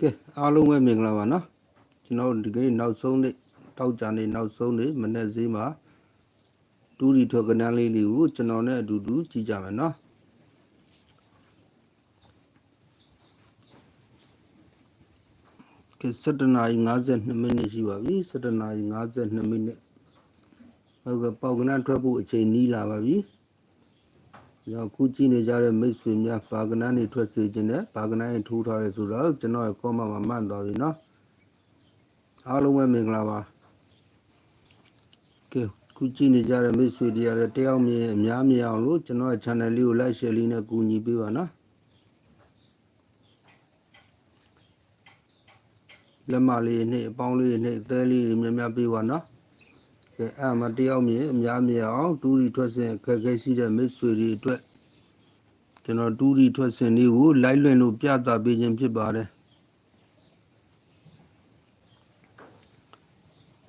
ကဲအားလုံးပဲမင်္ဂလာပါနော်ကျွန်တော်ဒီကနေ့နောက်ဆုံးနေ့တောက်ကြနေ့နောက်ဆုံးနေ့မနေ့ဈေးမှာတူရီထွက်ကနန်းလေးလေးကိုကျွန်တော်နဲ့အတူတူကြည့်ကြမယ်နော်ကဲ7နာရီ52မိနစ်ရှိပါပြီ7နာရီ52မိနစ်ဟုတ်ကဲ့ပေါက်ကနန်းထွက်ဖို့အချိန်နီးလာပါပြီ ကျွန်တော်ခုကြည့်နေကြတဲ့မိတ်ဆွေများဘာကနန်းတွေထွက်စေခြင်းနဲ့ဘာကနန်းတွေထိုးထားရဲဆိုတော့ကျွန်တော်ရဲ့ comment မှာမှတ်သွားပြီနော်အားလုံးပဲမင်္ဂလာပါကဲခုကြည့်နေကြတဲ့မိတ်ဆွေတွေရတယ်တယောက်မြင်အများမြင်အောင်လို့ကျွန်တော်ရဲ့ channel လေးကို like share လေးနဲ့ကူညီပေးပါနော်လက်မလေးနဲ့အပေါင်းလေးနဲ့အသေးလေးတွေများများပေးပါနော် ကဲအဲ့မှာတယောက်မြင်အများမြင်အောင်တူရီထွက်စဉ်အခက်အခဲရှိတဲ့မိတ်ဆွေတွေအတွက်ကျွန်တော်တူရီထွက်စဉ်လေးကို live လွှင့်လို့ပြသပေးခြင်းဖြစ်ပါတယ်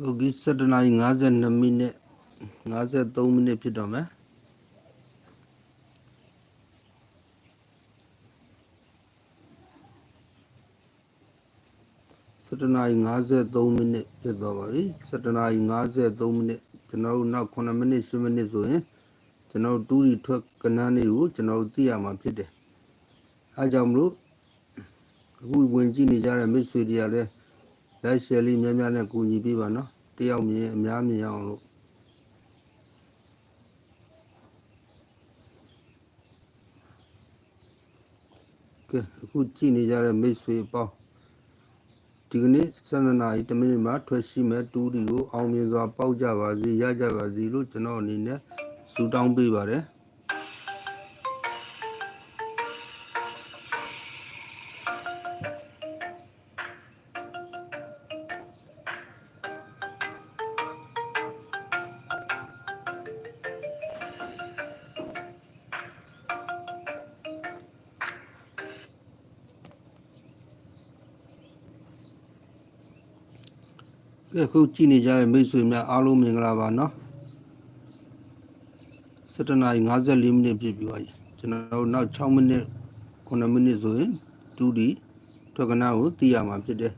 ဟုတ်ကဲ့7နာရီ52မိနစ်53မိနစ်ဖြစ်တော့မယ် 7နာရီ53မိနစ်ဖြစ်သွားပါပြီ7နာရီ53မိနစ်ကျွန်တော်တို့နောက်9မိနစ်10မိနစ်ဆိုရင်ကျွန်တော်တူရီထွက်ကနန်းလေးကိုကျွန်တော်သိရမှာဖြစ်တယ်အဲကြောင့်မလို့အခုဝင်ကြည့်နေကြတဲ့မိတ်ဆွေတွေကလည်း like share လေးများများနဲ့ကူညီပေးပါနော်တယောက်မြင်အများမြင်အောင်လို့ကဲအခုကြည့်နေကြတဲ့မိတ်ဆွေအပေါင်း ဒီကနေ့7နာရီ10မိနစ်မှာထွက်ရှိမဲ့တူဒီကိုအောင်မြင်စွာပေါက်ကြပါစေရကြပါစေလို့ကျွန်တော်အနေနဲ့ဆုတောင်းပေးပါတယ် ကဲအခုကြည့်နေကြတဲ့မိတ်ဆွေများအားလုံးမင်္ဂလာပါနော်7နာရီ54မိနစ်ပြည့်ပြီပါကျွန်တော်တို့နောက်6မိနစ်9မိနစ်ဆိုရင်တူဒီထွက်ကနာကိုသိရမှာဖြစ်တယ်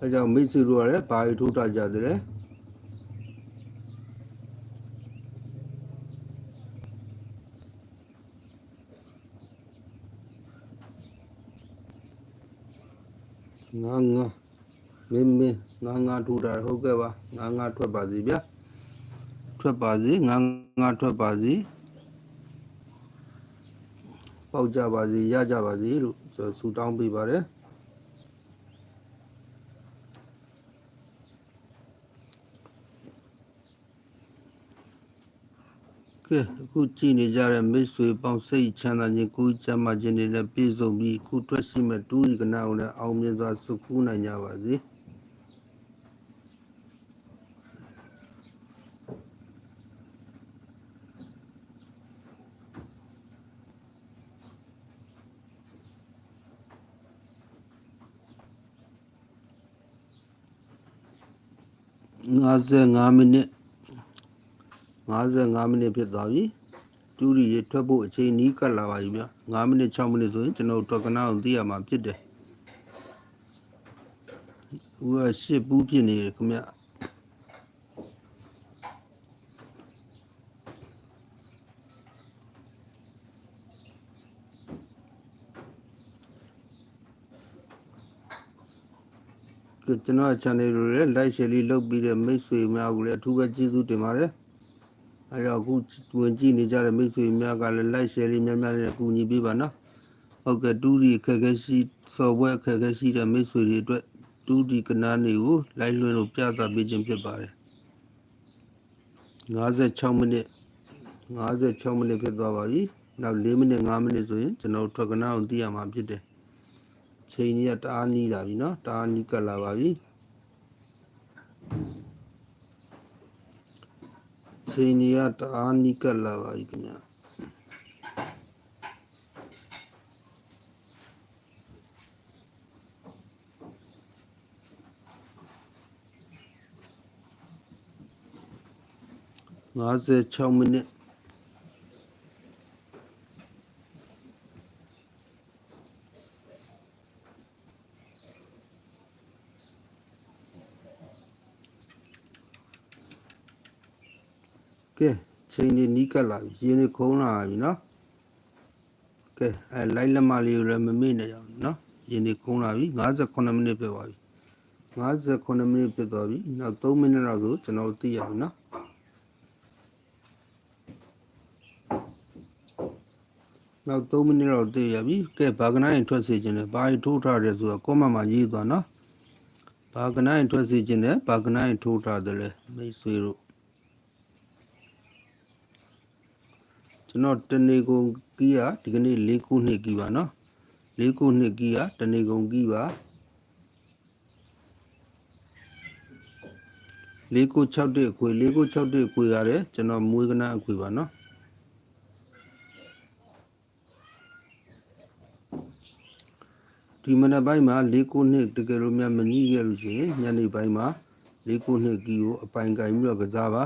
အဲကြောင့်မိတ်ဆွေတို့ကလည်းဘာတွေထိုးထားကြတယ် ငါငါမင်းမင်းငါငါထိုးတာဟုတ်ကဲ့ပါငါငါထွက်ပါစီဗျာထွက်ပါစီငါငါထွက်ပါစီပေါက်ကြပါစီရကြပါစီလို့ကျွန်တော်ဆူတောင်းပေးပါတယ် ကဲအခုကြည့်နေကြတဲ့မိတ်ဆွေပေါင်းစိတ်ချမ်းသာခြင်းကိုယ်ချမ်းသာခြင်းတွေနဲ့ပြည့်စုံပြီးအခုတွေ့ရှိမဲ့တူရီကနာကိုလည်းအောင်မြင်စွာစုခုနိုင်ကြပါစေ55မိနစ် 55မိနစ်ဖြစ်သွားပြီတူရီရထွက်ဖို့အချိန်နီးကပ်လာပါပြီဗျ9မိနစ်6မိနစ်ဆိုရင်ကျွန်တော်တော်ကနာကိုသိရမှာဖြစ်တယ်ဦးကရှစ်ပူးဖြစ်နေတယ်ခင်ဗျကကျွန်တော် channel ကိုလည်း like share လေးလုပ်ပြီးတဲ့မိတ်ဆွေများကိုလည်းအထူးပဲကျေးဇူးတင်ပါတယ် အဲတော့အခုဝင်ကြည့်နေကြတဲ့မိတ်ဆွေများကလည်း like share လေးများများနဲ့အကူအညီပေးပါနော်ဟုတ်ကဲ့တူဒီအခက်အခဲရှိ software အခက်အခဲရှိတဲ့မိတ်ဆွေတွေအတွက်တူဒီကနားတွေကို like လွှင့်လို့ပြသပေးခြင်းဖြစ်ပါတယ်56မိနစ်56မိနစ်ဖြစ်သွားပါပြီနောက်4မိနစ်5မိနစ်ဆိုရင်ကျွန်တော်ထွက်ကနားကိုသိရမှာဖြစ်တယ်ချိန်ကြီးကတအားနီးလာပြီเนาะတအားနီးကပ်လာပါပြီ ချိန်ကြီးကတအားနီးကပ်လာပါပြီခင်ဗျာ56မိနစ် ကဲ ချိန်နေနီးကပ်လာပြီရင်းနေခုံးလာပြီနော်ကဲအဲလိုက်လက်မလေးကိုလည်းမမေ့နဲ့ရအောင်နော်ရင်းနေခုံးလာပြီ58မိနစ်ပြည့်သွားပြီ58မိနစ်ပြည့်သွားပြီနောက်3မိနစ်လောက်ဆိုကျွန်တော်သိရပြီနော်နောက်3မိနစ်လောက်သိရပြီကဲဘာကနိုင်ထွက်စေခြင်းလဲဘာထိုးထားတယ်ဆိုတော့ကွန်မန့်မှာရေးသွားနော်ဘာကနိုင်ထွက်စေခြင်းလဲဘာကနိုင်ထိုးထားတယ်လဲမိတ်ဆွေတို့ ကျွန်တော်တနေကုန်ကီးရဒီကနေ့၄ခုနှစ်ကီးပါနော်၄ခုနှစ်ကီးရတနေကုန်ကီးပါ၄ခု6တဲ့အခွေ၄ခု6တဲ့အခွေရတယ်ကျွန်တော်မွေးကနအခွေပါနော်ဒီမနက်ပိုင်းမှာ၄ခုနှစ်တကယ်လို့များမငြိခဲ့လို့ရှိရင်ညနေပိုင်းမှာ၄ခုနှစ်ကီးကိုအပိုင်ကင်ပြီးတော့ကစားပါ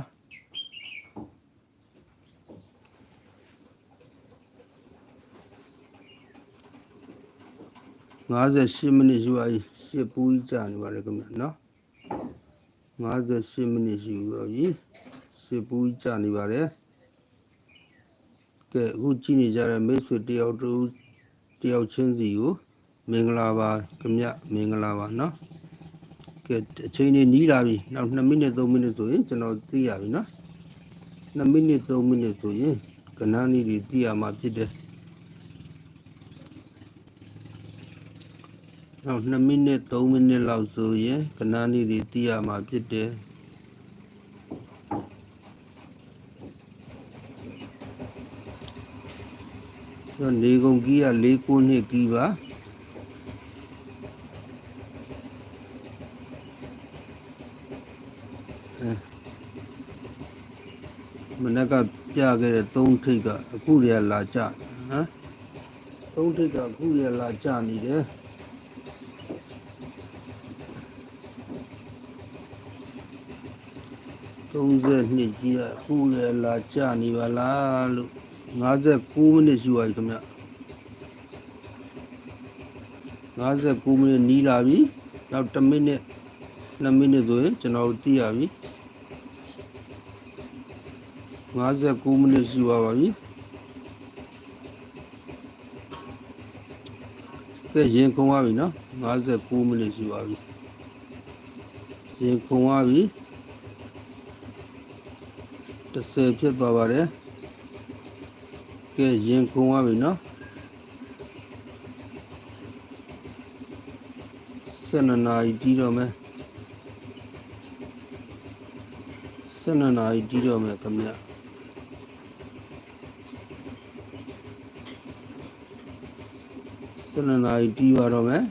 58မိနစ်ရှိပါပြီရှစ်ပူးကြီးကြာနေပါလေခင်ဗျနော်58မိနစ်ရှိပါပြီရှစ်ပူးကြီးကြာနေပါတယ်ကဲအခုကြည့်နေကြတဲ့မိတ်ဆွေတယောက်တူတယောက်ချင်းစီကိုမင်္ဂလာပါခင်ဗျမင်္ဂလာပါနော်ကဲအချိန်နေနီးလာပြီနောက်2မိနစ်3မိနစ်ဆိုရင်ကျွန်တော်သိရပြီနော်2မိနစ်3မိနစ်ဆိုရင်ကဏ္ဍနည်းတွေသိရမှာဖြစ်တယ် နောက်2မိနစ်3မိနစ်လောက်ဆိုရင်ကဏ္ဍနည်းတွေသိရမှာဖြစ်တယ်ဆိုတော့နေကုန်ကြီးက၄ခုနှစ်ကြီးပါအဲမနက်ကပြခဲ့တဲ့၃ထိပ်ကအခုတည်းကလာကြဟမ်၃ထိပ်ကအခုတည်းကလာကြနေတယ် 32ကြီးကအခုလည်းလာကြနေပါလားလို့59မိနစ်ရှိပါပြီခင်ဗျ59မိနစ်နီးလာပြီနောက်1မိနစ်2မိနစ်ဆိုရင်ကျွန်တော်သိရပြီ59မိနစ်ရှိပါပါပြီကဲရင်ခုံသွားပြီနော်59မိနစ်ရှိပါပြီရင်ခုံသွားပြီ 30ဖြစ်သွားပါတယ်ကဲရင်ခုံသွားပြီနော်12နာရီတီးတော့မယ်12နာရီတီးတော့မယ်ခင်ဗျ12နာရီတီးပါတော့မယ်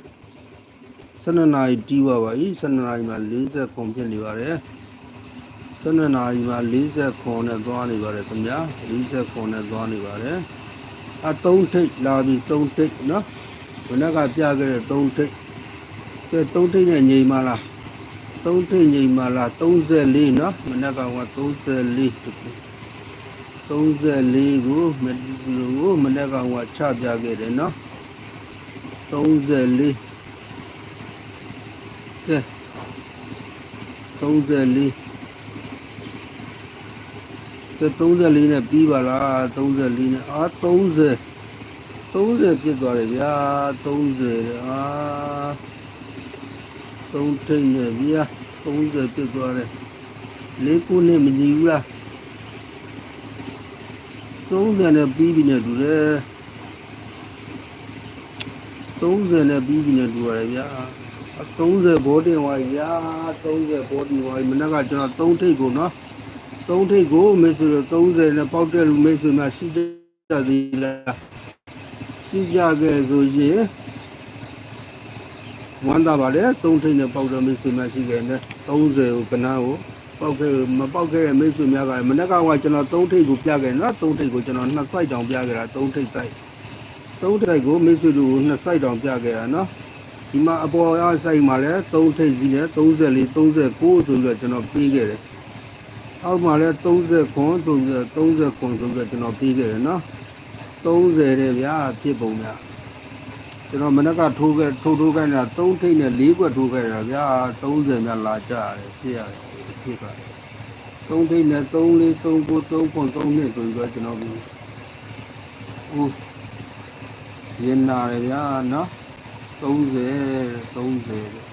12နာရီတီးပါပါပြီ12နာရီမှာ40ခုဖြစ်နေပါတယ် 12နာရီမှာ40ခွန်နဲ့သွားနေပါတယ်ခင်ဗျာ40ခွန်နဲ့သွားနေပါတယ်အ3ထိတ်လာပြီ3ထိတ်နော်ဘယ်နှကပြခဲ့တဲ့3ထိတ်ကဲ3ထိတ်နဲ့ညီမလား3ထိတ်ညီမလား34နော်မနက်ကက34 34ကိုမဒီကိုမနက်ကကချပြခဲ့တယ်နော်34ကဲ34ကဲ 34နဲ့ပြီးပါလား34နဲ့အာ30 30ပြစ်သွားတယ်ဗျာ30အာ3ထိတ်နဲ့ဗျာ30ပြစ်သွားတယ်လေးခုနဲ့မညီဘူးလား30နဲ့ပြီးပြီနဲ့တူတယ်30နဲ့ပြီးပြီနဲ့တူရတယ်ဗျာ30ဘောတင်သွားပြီဗျာ30ဘောတင်သွားပြီမနက်ကကျွန်တော်3ထိတ်ကိုနော် သုံးထိပ်ကိုမေဆိုတော့30နဲ့ပေါက်တဲ့လူမေဆိုမှရှိကြသေးလားရှိကြခဲ့ဆိုရင်ဝမ်းသာပါလေသုံးထိပ်နဲ့ပေါက်တဲ့မေဆိုမှရှိခဲ့တယ်30ကိုကနားကိုပေါက်ခဲ့မပေါက်ခဲ့တဲ့မေဆိုများကမနေ့ကကကျွန်တော်သုံးထိပ်ကိုပြခဲ့နော်သုံးထိပ်ကိုကျွန်တော်နှစ်စိုက်တောင်ပြခဲ့တာသုံးထိပ်စိုက်သုံးထိပ်ကိုမေဆိုလူကိုနှစ်စိုက်တောင်ပြခဲ့တာနော်ဒီမှာအပေါ်အားစိုက်မှာလဲသုံးထိပ်စီနဲ့34 39ဆိုပြီးတော့ကျွန်တော်ပေးခဲ့တယ် အောက်မှာလည်း30ခွန်30 30ခွန်ဆိုပြီးကျွန်တော်ပြီးခဲ့တယ်နော်30တဲ့ဗျာဖြစ်ပုံဗျာကျွန်တော်မနက်ကထိုးခဲ့ထိုးထိုးခဲ့တာ3ထိပ်နဲ့4ခွက်ထိုးခဲ့တာဗျာ30မြလာကြရတယ်ဖြစ်ရတယ်ဖြစ်ပါတယ်ကဲ3ထိပ်နဲ့3 4 3 9 3ခွန်3နှစ်ဆိုပြီးတော့ကျွန်တော်ပြီးဟုတ်ရင်နာရဗျာနော်30 30ကဲ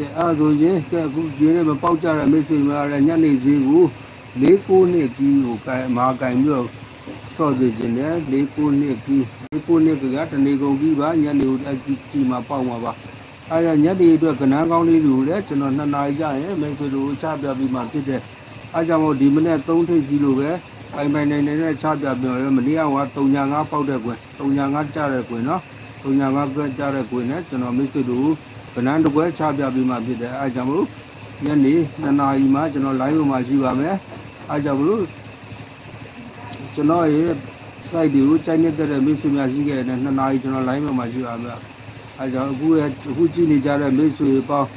အဲ့ဒါဆိုရင်ကဲအခုဒီနေ့မပေါက်ကြတဲ့မိတ်ဆွေများလည်းညနေဈေးကို၄9နှစ်ကြီးကိုကဲမာကင်ပြီးတော့စော့သေးခြင်းနဲ့၄9နှစ်ကြီး၄9နှစ်ကတနေကုန်ကြီးပါညနေကိုအကြီးကြီးမှာပေါက်မှာပါအဲ့ဒါညနေအတွက်ကနန်းကောင်းလေးတွေကိုလည်းကျွန်တော်2နာရီကြာရင်မိတ်ဆွေတို့ချပြပြီးမှဖြစ်တဲ့အားကြောင့်မို့ဒီမနေ့3ထိပ်စီလိုပဲပိုင်ပိုင်နေနေနဲ့ချပြပြောရမနေ့က305ပေါက်တဲ့ကွင်305ကြတဲ့ကွင်နော်305ကွင်ကြတဲ့ကွင်နဲ့ကျွန်တော်မိတ်ဆွေတို့ ကနန်းတစ်ပွဲချပြပြီးမှဖြစ်တဲ့အားကြောင့်မို့ညနေ2နာရီမှကျွန်တော် live ပေါ်မှာရှိပါမယ်အားကြောင့်မို့ကျွန်တော်ရဲ့ site တွေကိုကြိုက်နေတဲ့မိတ်ဆွေများရှိခဲ့တဲ့2နာရီကျွန်တော် live ပေါ်မှာရှိပါမယ်အဲကြောင့်အခုရဲ့အခုကြည့်နေကြတဲ့မိတ်ဆွေပေါင်း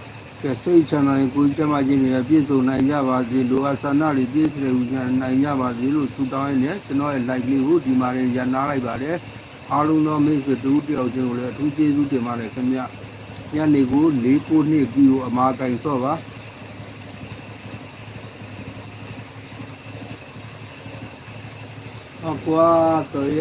ကဲစိတ်ချမ်းသာရင်ကိုယ်ကျမ်းမာခြင်းတွေနဲ့ပြည့်စုံနိုင်ကြပါစေလိုအပ်ဆန္ဒတွေပြည့်စုံနိုင်ကြပါစေလို့ဆုတောင်းရင်းနဲ့ကျွန်တော်ရဲ့ like လေးကိုဒီမှာရင်ရနာလိုက်ပါတယ်အားလုံးသောမိတ်ဆွေတူတယောက်ချင်းကိုလည်းအထူးကျေးဇူးတင်ပါတယ်ခင်ဗျ ညနေကို၄၉နှစ်ကြီးကိုအမာကင်ဆော့ပါဟောကွာတော်ရ